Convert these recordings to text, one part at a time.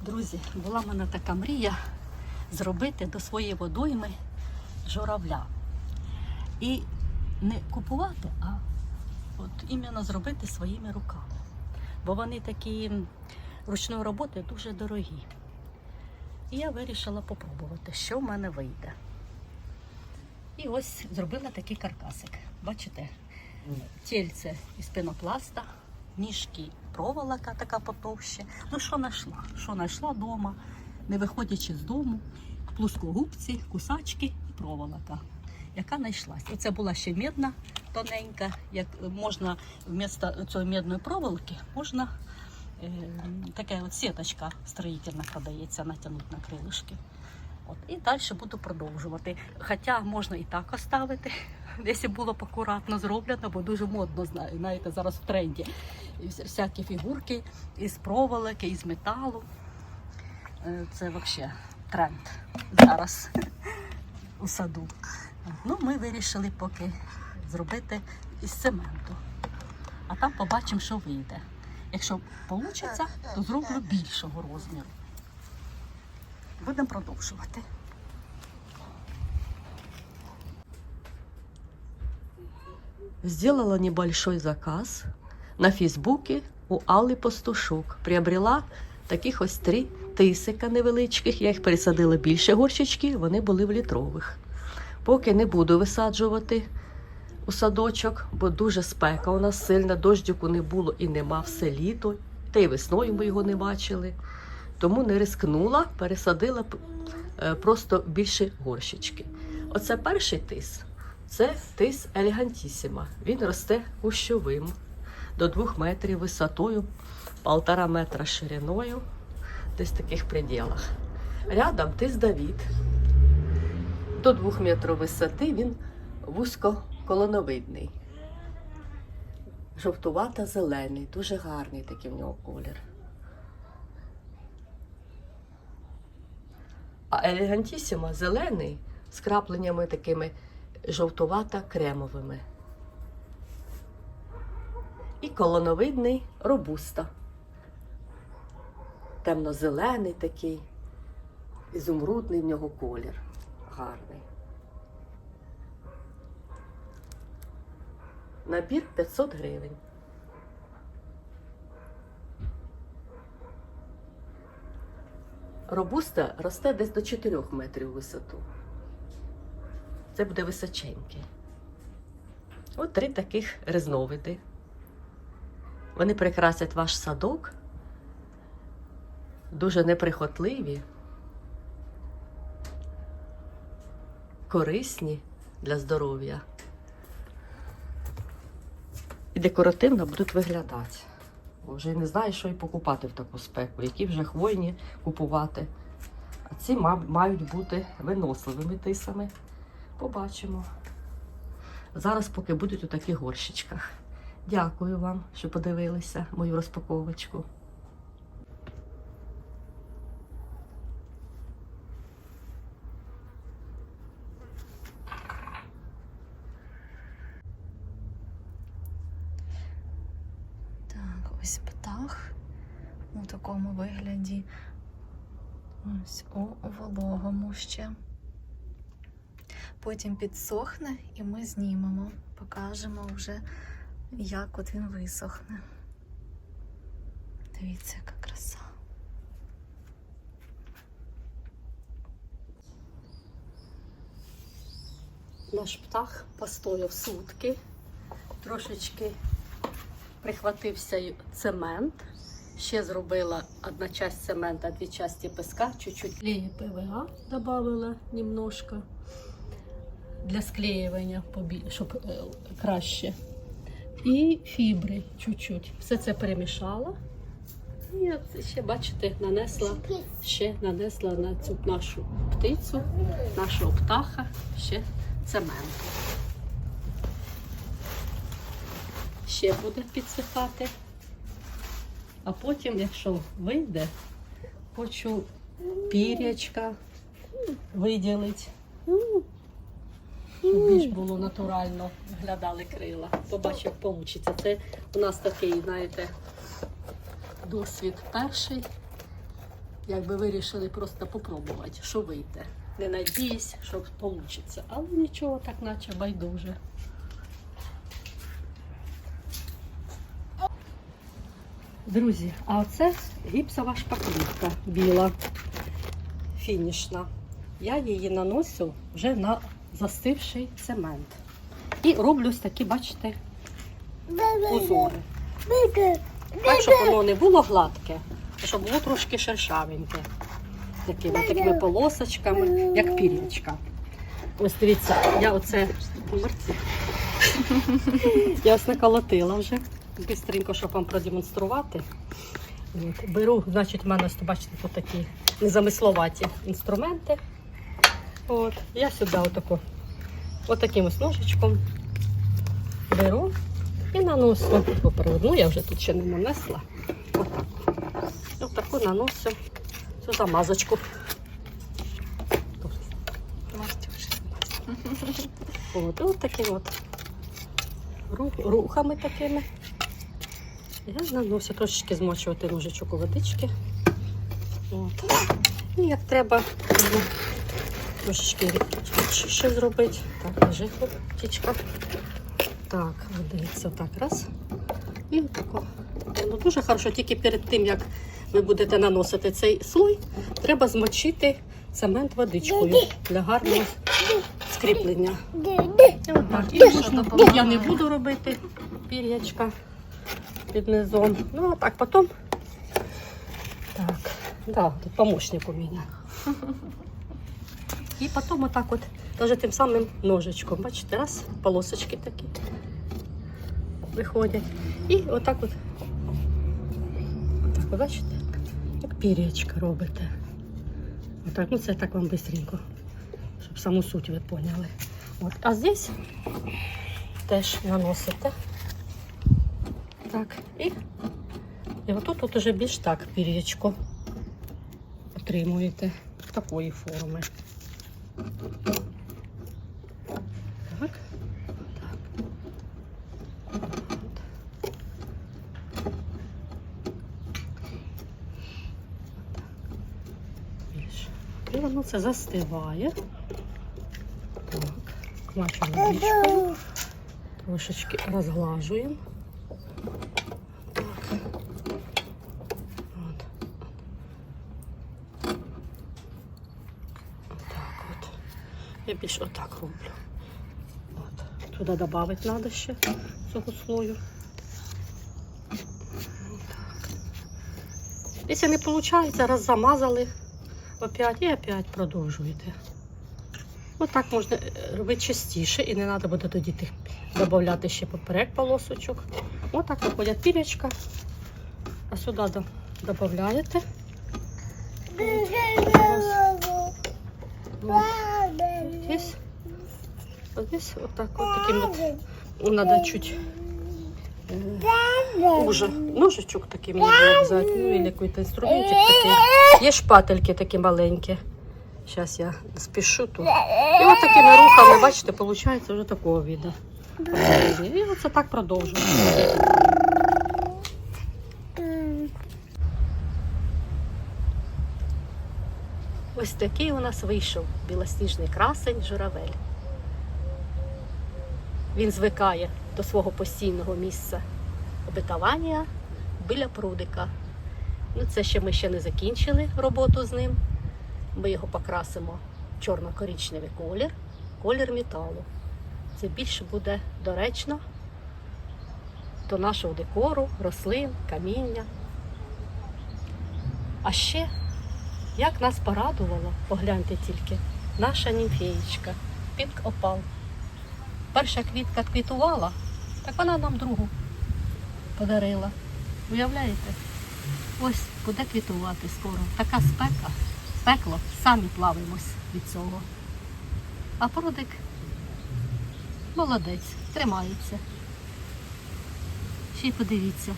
Друзі, була в мене така мрія зробити до своєї водойми журавля. І не купувати, а от іменно зробити своїми руками. Бо вони такі ручної роботи дуже дорогі. І я вирішила попробувати, що в мене вийде. І ось зробила такий каркасик. Бачите, тільце із пенопласта, ніжки проволока така потовще. Ну, що знайшла? Що знайшла вдома, не виходячи з дому, плоскогубці, кусачки і проволока, яка знайшлась. Оце була ще медна, тоненька. Як можна вмісто цієї медної проволоки можна е, така от сіточка строїтельна продається, натягнути на крилишки. От, і далі буду продовжувати. Хоча можна і так оставити, якщо було б акуратно зроблено, бо дуже модно, знаю, знаєте, зараз в тренді. І всякі фігурки із проволоки, із металу. Е, Це взагалі тренд зараз у саду. Ну, ми вирішили поки зробити із цементу. А там побачимо, що вийде. Якщо вийде, то зроблю більшого розміру. Будемо продовжувати. Сделала небольшой заказ на Фейсбуке у Алли Пастушок. Приобрела таких ось три тисика невеличких. Я їх пересадила більше горщички, вони були в літрових. Поки не буду висаджувати у садочок, бо дуже спека. У нас сильна дощику не було і нема все літо. Та й весною ми його не бачили. Тому не рискнула, пересадила е, просто більше горщички. Оце перший тис. Це тис елегантісіма. Він росте кущовим до 2 метрів висотою, полтора метра шириною, десь в таких пределах. Рядом тис Давід. До 2 метрів висоти він вузькоколоновидний. Жовтувато-зелений, дуже гарний такий в нього колір. А елегантісіма зелений з крапленнями такими жовтувато-кремовими. І колоновидний робуста. Темно-зелений такий, ізумрудний в нього колір. Гарний. Набір 500 гривень. Робуста росте десь до 4 метрів висоту. Це буде височеньке. От три таких різновиди. Вони прикрасять ваш садок. Дуже неприхотливі, корисні для здоров'я. І декоративно будуть виглядати. Бо Вже не знаю, що і покупати в таку спеку, які вже хвойні купувати. А ці мають бути виносливими тисами. Побачимо. Зараз поки будуть у таких горщичках. Дякую вам, що подивилися мою розпаковочку. Так, ось птах у такому вигляді. Ось у вологому ще. Потім підсохне і ми знімемо, покажемо вже, як от він висохне. Дивіться, яка краса. Наш птах постояв сутки, трошечки прихватився цемент. Ще зробила одна часть цемента, дві часті песка, чуть-чуть клею ПВА додавала немножко для склеювання, щоб е, краще. І фібри чуть-чуть. Все це перемішала. І ще, бачите, нанесла, ще нанесла на цю нашу птицю, нашого птаха ще цементу. Ще буде підсихати. А потім, якщо вийде, хочу пірячка виділити, щоб більш було натурально виглядали крила. Побачу, як вийде. Це у нас такий, знаєте, досвід перший. якби вирішили просто попробувати, що вийде. Не надіюсь, що вийде. Але нічого так наче байдуже. Друзі, а оце гіпсова шпаклівка біла, фінішна. Я її наношу вже на застивший цемент. І роблю ось такі, бачите, узори. Так, щоб воно не було гладке, а щоб було трошки шершавеньке. Такими, такими полосочками, як пір'ячка. Ось дивіться, я оце. Я ось наколотила вже. Бистренько, щоб вам продемонструвати. От, беру, значить, в мене ось, бачите, тут такі незамисловаті інструменти. От, я сюди отако, отаким ось ножичком беру і попереду. Ну, я вже тут ще не нанесла. Отак. Отаку наношу цю замазочку. От, от таким от рухами такими. Я наношу трошечки змочувати ножичок у водички. От. І як треба, трошечки ще зробити. Так, лежить птічка. Так, дивіться, так, раз. І отако. Ну, дуже хорошо, тільки перед тим, як ви будете наносити цей слой, треба змочити цемент водичкою для гарного скріплення. Отак. І можна, я не буду робити пір'ячка під низом. Ну, а так потім. Так, да, тут помощник у мене. І потім отак от, даже тим самим ножичком, бачите, раз, полосочки такі виходять. І отак от, отак, от, бачите, як пір'ячка робите. Отак, ну це так вам бистренько, щоб саму суть ви поняли. От. А здесь теж наносите. Так, і, і отут тут уже більш так пір'ячко отримуєте такої форми. Так. І воно це застиває. Так, кмачемо водичкою. Трошечки розглажуємо. Так. От. Отак от. Я більше отак роблю. От. Туди додати треба ще цього слою. Якщо не виходить, раз замазали опять і опять продовжуєте. Отак можна е, робити частіше і не треба буде тоді тих додати ще поперек полосочок. Отак виходять пірячка, а сюди до- додаєте. От. Здесь, вот здесь вот так вот таким вот надо чуть э, уже ножичок таким було ну или какой-то інструментик такий. Є шпательки такі маленькі. Зараз я спішу тут. І от такими рухами, бачите, виходить вже такого віду. І оце так продовжуємо. Ось такий у нас вийшов білосніжний красень журавель. Він звикає до свого постійного місця обитування біля прудика. Ну, це ще ми ще не закінчили роботу з ним. Ми його покрасимо в чорно-коричневий колір, колір металу. Це більше буде доречно до нашого декору, рослин, каміння. А ще як нас порадувало, погляньте тільки, наша німфеєчка, пінк опал. Перша квітка квітувала, так вона нам другу подарила. Уявляєте? Ось буде квітувати скоро. Така спека, пекло, самі плавимось від цього. А прудик молодець, тримається. Ще й подивіться.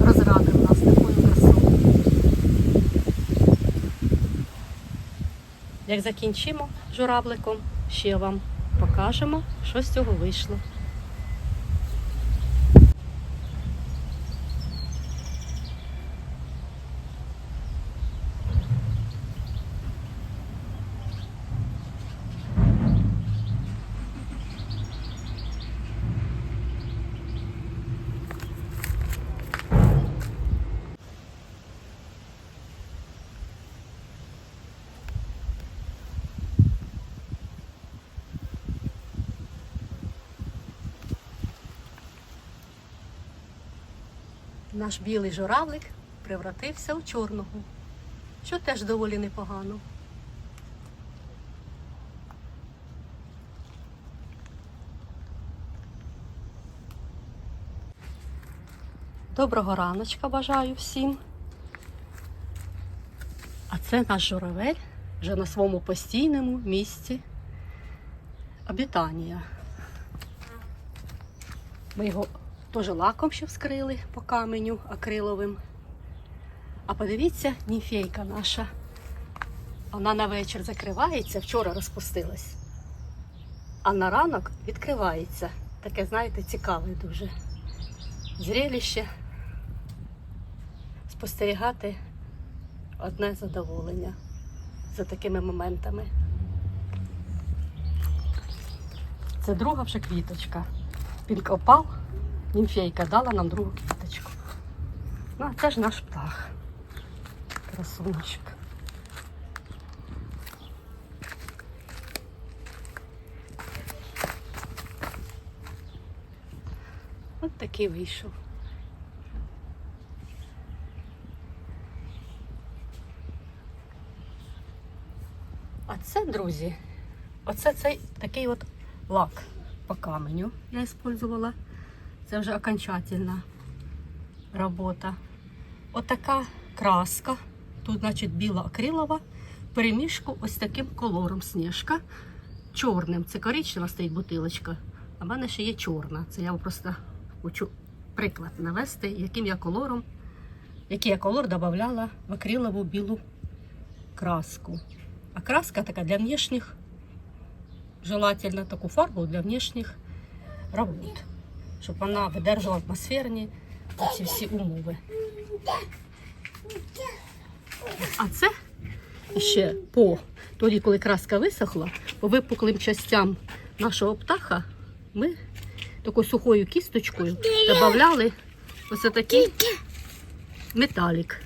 Розрадив нас такою Як закінчимо журавликом, ще вам покажемо, що з цього вийшло. Наш білий журавлик превратився у чорного, що теж доволі непогано. Доброго раночка бажаю всім. А це наш журавель вже на своєму постійному місці обітання. Ми його теж лаком ще вскрили по каменю акриловим. А подивіться, німфейка наша. Вона на вечір закривається, вчора розпустилась. А на ранок відкривається. Таке, знаєте, цікаве дуже. Зрелище спостерігати одне задоволення за такими моментами. Це друга вже квіточка. Підкопав, німфейка дала нам другу квіточку. Ну, а це ж наш птах. Красуночок. От такий вийшов. А це, друзі, оце цей такий от лак по каменю я использовала. Це вже окончательна робота. Отака краска. Тут, значить, біла акрилова, перемішку ось таким колором сніжка. Чорним. Це коричнева стоїть бутилочка, а в мене ще є чорна. Це я просто хочу приклад навести, яким я колором, який я колор додавала в акрилову білу краску. А краска така для внешних, желательно таку фарбу для внешних работ, щоб вона видержала атмосферні ці всі умови. А це ще по тоді, коли краска висохла, по випуклим частям нашого птаха ми такою сухою кісточкою додавали ось такий металік,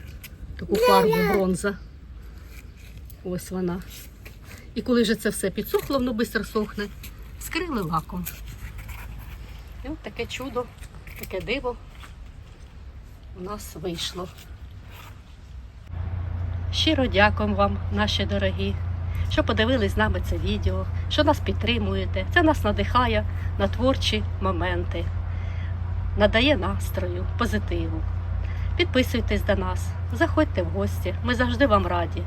таку фарбу бронза. Ось вона. І коли вже це все підсохло, воно швидко сохне, скрили лаком. І от таке чудо, таке диво у нас вийшло. Щиро дякуємо вам, наші дорогі, що подивились з нами це відео, що нас підтримуєте. Це нас надихає на творчі моменти, надає настрою, позитиву. Підписуйтесь до нас, заходьте в гості. Ми завжди вам раді.